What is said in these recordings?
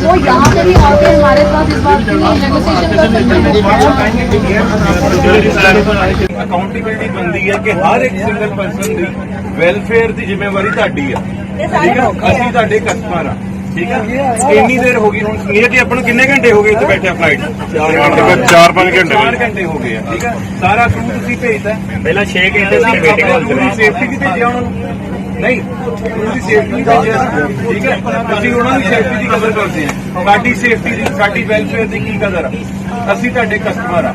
वो यहाँ पे भी आके हमारे साथ इस बात की नेगोशिएशन कर सकते हैं ਅਕਾਊਂਟੇਬਿਲਟੀ ਬੰਦੀ ਹੈ ਕਿ ਹਰ ਇੱਕ ਸਿੰਗਲ ਪਰਸਨ ਦੀ ਵੈਲਫੇਅਰ ਦੀ ਜ਼ਿੰਮੇਵਾਰੀ ਤੁਹਾਡੀ ਆ ਠੀਕ ਹੈ ਅਸੀਂ ਤੁਹਾਡੇ ਕਸਟਮਰ ਆ ਠੀਕ ਹੈ ਇੰਨੀ ਦੇਰ ਹੋ ਗਈ ਹੁਣ ਨੀਅਰ ਜੀ ਆਪਾਂ ਨੂੰ ਕਿੰਨੇ ਘੰਟੇ ਹੋ ਗਏ ਇੱਥੇ ਬੈਠੇ ਫਲਾਈਟ ਚਾਰ ਪੰਜ ਘੰਟੇ 4 ਘੰਟੇ ਹੋ ਗਏ ਆ ਠੀਕ ਹੈ ਸਾਰਾ ਕਰੂ ਤੁਸੀਂ ਭੇਜਦਾ ਪਹਿਲਾਂ 6 ਘੰਟੇ ਸੀ ਵੇਟਿੰਗ ਹਾਲ ਚ ਤੁਸੀਂ ਸੇਫਟੀ ਦੀ ਭੇਜਿਆ ਉਹਨਾਂ ਨੂੰ ਨਹੀਂ ਤੁਸੀਂ ਸੇਫਟੀ ਦੀ ਠੀਕ ਹੈ? ਅਸੀਂ ਉਹਨਾਂ ਦੀ ਸੇਫਟੀ ਦੀ ਕਦਰ ਕਰਦੇ ਹਾਂ। ਸਾਡੀ ਸੇਫਟੀ ਦੀ, ਸਾਡੀ ਵੈਲਫੇਅਰ ਦੀ ਕੀ ਕਦਰ ਆ? ਅਸੀਂ ਤੁਹਾਡੇ ਕਸਟਮਰ ਆ।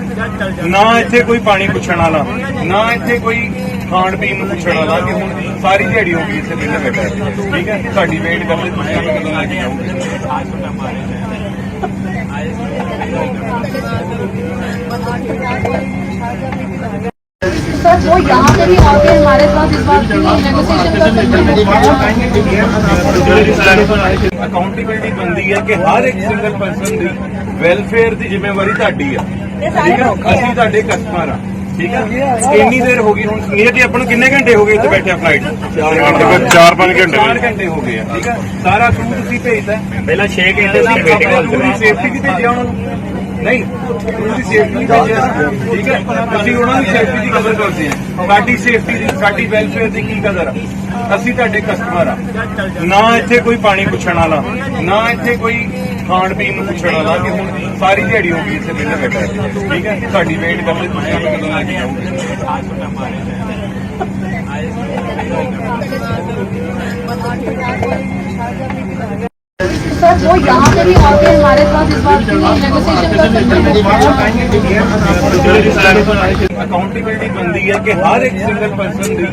ਨਾ ਇੱਥੇ ਕੋਈ ਪਾਣੀ ਪੁੱਛਣ ਵਾਲਾ, ਨਾ ਇੱਥੇ ਕੋਈ ਖਾਣ ਪੀਣ ਨੂੰ ਪੁੱਛਣ ਵਾਲਾ ਕਿ ਹੁਣ ਸਾਰੀ ਦਿਹਾੜੀ ਹੋ ਗਈ ਇੱਥੇ ਬਿੱਲ ਬੈਠਾ ਠੀਕ ਹੈ? ਸਾਡੀ ਵੇਟ ਕਰਦੇ ਤੁਸੀਂ ਆਪ ਕਦੋਂ ਲੈ ਕੇ ਆਓਗੇ। सर वो यहाँ पे भी आके हमारे साथ इस बात की नेगोशिएशन कर सकते हैं ਅਕਾਊਂਟੇਬਿਲਟੀ ਬੰਦੀ ਹੈ ਕਿ ਹਰ ਇੱਕ ਸਿੰਗਲ ਪਰਸਨ ਦੀ ਵੈਲਫੇਅਰ ਦੀ ਜ਼ਿੰਮੇਵਾਰੀ ਤੁਹਾਡੀ ਆ ਠੀਕ ਹੈ ਅਸੀਂ ਤੁਹਾਡੇ ਕਸਟਮਰ ਆ ਠੀਕ ਹੈ ਇੰਨੀ ਦੇਰ ਹੋ ਗਈ ਹੁਣ ਨੀਅਰ ਜੀ ਆਪਾਂ ਨੂੰ ਕਿੰਨੇ ਘੰਟੇ ਹੋ ਗਏ ਇੱਥੇ ਬੈਠੇ ਫਲਾਈਟ ਚਾਰ ਪੰਜ ਘੰਟੇ 4 ਘੰਟੇ ਹੋ ਗਏ ਆ ਠੀਕ ਹੈ ਸਾਰਾ ਕਰੂ ਤੁਸੀਂ ਭੇਜਦਾ ਪਹਿਲਾਂ 6 ਘੰਟੇ ਸੀ ਵੇਟਿੰਗ ਹਾਲ ਤੁਸੀਂ ਚ ਸੇਫਟੀ ਦੀ ਭੇਜਿਆ ਉਹਨਾਂ ਨੂੰ ਨਹੀਂ ਤੁਸੀਂ ਸੇਫਟੀ ਦੀ ਠੀਕ ਹੈ? ਅਸੀਂ ਉਹਨਾਂ ਦੀ ਸੇਫਟੀ ਦੀ ਕਦਰ ਕਰਦੇ ਹਾਂ। ਸਾਡੀ ਸੇਫਟੀ ਦੀ, ਸਾਡੀ ਵੈਲਫੇਅਰ ਦੀ ਕੀ ਕਦਰ ਆ? ਅਸੀਂ ਤੁਹਾਡੇ ਕਸਟਮਰ ਆ। ਨਾ ਇੱਥੇ ਕੋਈ ਪਾਣੀ ਪੁੱਛਣ ਵਾਲਾ, ਨਾ ਇੱਥੇ ਕੋਈ ਖਾਣ ਪੀਣ ਨੂੰ ਪੁੱਛਣ ਵਾਲਾ ਕਿ ਹੁਣ ਸਾਰੀ ਦਿਹਾੜੀ ਹੋ ਗਈ ਇੱਥੇ ਬਿੱਲ ਬੈਠਾ ਠੀਕ ਹੈ? ਸਾਡੀ ਵੇਟ ਕਰਦੇ ਤੁਸੀਂ ਆਪ ਕਦੋਂ ਲੈ ਕੇ ਆਓਗੇ सर वो यहाँ पे भी आके हमारे साथ इस बात की नेगोशिएशन कर सकते हैं ਅਕਾਊਂਟੇਬਿਲਟੀ ਬੰਦੀ ਹੈ ਕਿ ਹਰ ਇੱਕ ਸਿੰਗਲ ਪਰਸਨ ਦੀ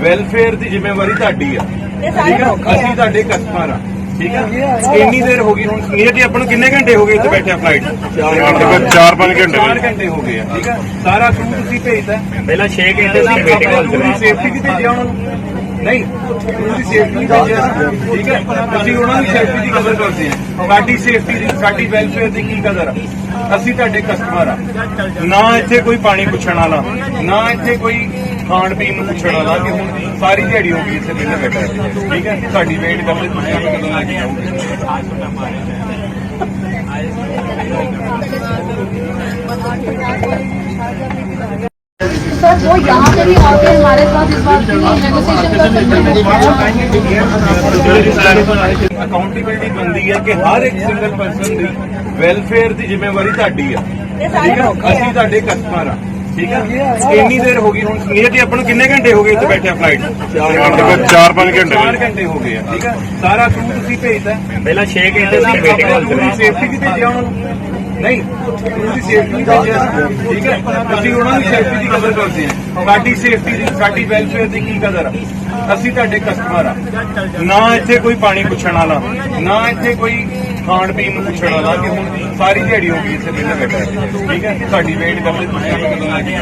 ਵੈਲਫੇਅਰ ਦੀ ਜ਼ਿੰਮੇਵਾਰੀ ਤੁਹਾਡੀ ਆ ਠੀਕ ਹੈ ਅਸੀਂ ਤੁਹਾਡੇ ਕਸਟਮਰ ਆ ਠੀਕ ਹੈ ਇੰਨੀ ਦੇਰ ਹੋ ਗਈ ਹੁਣ ਨੀਅਰ ਜੀ ਆਪਾਂ ਨੂੰ ਕਿੰਨੇ ਘੰਟੇ ਹੋ ਗਏ ਇੱਥੇ ਬੈਠੇ ਫਲਾਈਟ ਚਾਰ ਪੰਜ ਘੰਟੇ 4 ਘੰਟੇ ਹੋ ਗਏ ਆ ਠੀਕ ਹੈ ਸਾਰਾ ਕਰੂ ਤੁਸੀਂ ਭੇਜਦਾ ਪਹਿਲਾਂ 6 ਘੰਟੇ ਸੀ ਵੇਟਿੰਗ ਹਾਲ ਚ ਸੇਫਟੀ ਦੀ ਭੇਜਿਆ ਉਹਨਾਂ ਨੂੰ? ਨਹੀਂ ਤੁਸੀਂ ਸੇਫਟੀ ਦੀ ਭੇਜਿਆ ਠੀਕ ਹੈ ਅਸੀਂ ਉਹਨਾਂ ਦੀ ਸੇਫਟੀ ਦੀ ਕਦਰ ਕਰਦੇ ਹਾਂ। ਸਾਡੀ ਸੇਫਟੀ ਦੀ ਸਾਡੀ ਵੈਲਫੇਅਰ ਦੀ ਕੀ ਕਦਰ ਆ? ਅਸੀਂ ਤੁਹਾਡੇ ਕਸਟਮਰ ਆ। ਨਾ ਇੱਥੇ ਕੋਈ ਪਾਣੀ ਪੁੱਛਣ ਵਾਲਾ ਨਾ ਇੱਥੇ ਕੋਈ ਖਾਣ ਪੀਣ ਨੂੰ ਪੁੱਛਣ ਵਾਲਾ ਕਿ ਹੁਣ ਸਾਰੀ ਦਿਹਾੜੀ ਹੋ ਗਈ ਇੱਥੇ ਬਿੱਲ ਬੈਠਾ ਹੈ। ਠੀਕ ਹੈ ਸਾਡੀ ਵੇਟ ਕਰਦੇ ਤੁਸੀਂ ਆਪ ਕਦੋਂ ਲੈ ਕੇ ਆਓਗੇ सर वो यहाँ पे भी आके हमारे साथ इस बात की नेगोशिएशन कर सकते हैं ਅਕਾਊਂਟੇਬਿਲਟੀ ਬੰਦੀ ਹੈ ਕਿ ਹਰ ਇੱਕ ਸਿੰਗਲ ਪਰਸਨ ਦੀ ਵੈਲਫੇਅਰ ਦੀ ਜ਼ਿੰਮੇਵਾਰੀ ਤੁਹਾਡੀ ਆ ਠੀਕ ਹੈ ਅਸੀਂ ਤੁਹਾਡੇ ਕਸਟਮਰ ਆ ਠੀਕ ਹੈ ਇੰਨੀ ਦੇਰ ਹੋ ਗਈ ਹੁਣ ਨੀਅਰ ਜੀ ਆਪਾਂ ਨੂੰ ਕਿੰਨੇ ਘੰਟੇ ਹੋ ਗਏ ਇੱਥੇ ਬੈਠੇ ਫਲਾਈਟ ਚਾਰ ਪੰਜ ਘੰਟੇ। 4 ਘੰਟੇ। ਹੋ ਗਏ ਆ। ਠੀਕ ਹੈ ਸਾਰਾ ਕਰੂ ਤੁਸੀਂ ਭੇਜਦਾ ਪਹਿਲਾਂ 6 ਘੰਟੇ ਸੀ ਵੇਟਿੰਗ ਹਾਲ ਤੁਸੀਂ ਚ ਸੇਫਟੀ ਦੀ ਭੇਜਿਆ ਉਹਨਾਂ ਨੂੰ। ਨਹੀਂ ਤੁਸੀਂ ਸੇਫਟੀ ਦੀ ਠੀਕ ਹੈ ਅਸੀਂ ਉਹਨਾਂ ਦੀ ਸੇਫਟੀ ਦੀ ਕਦਰ ਕਰਦੇ ਹਾਂ। ਸਾਡੀ ਸੇਫਟੀ ਦੀ ਸਾਡੀ ਵੈਲਫੇਅਰ ਦੀ ਕੀ ਕਦਰ ਆ? ਅਸੀਂ ਤੁਹਾਡੇ ਕਸਟਮਰ ਆ। ਨਾ ਇੱਥੇ ਕੋਈ ਪਾਣੀ ਪੁੱਛਣ ਵਾਲਾ ਨਾ ਇੱਥੇ ਕੋਈ ਖਾਣ ਪੀਣ ਨੂੰ ਪੁੱਛਣ ਵਾਲਾ ਕਿ ਹੁਣ ਸਾਰੀ ਦਿਹਾੜੀ ਹੋ ਗਈ ਇੱਥੇ ਬਿੱਲ ਬੈਠਾ। ਠੀਕ ਹੈ? ਸਾਡੀ ਵੇਟ ਕਰਦੇ ਤੁਸੀਂ ਆਪ ਕਦੋਂ ਲੈ ਕੇ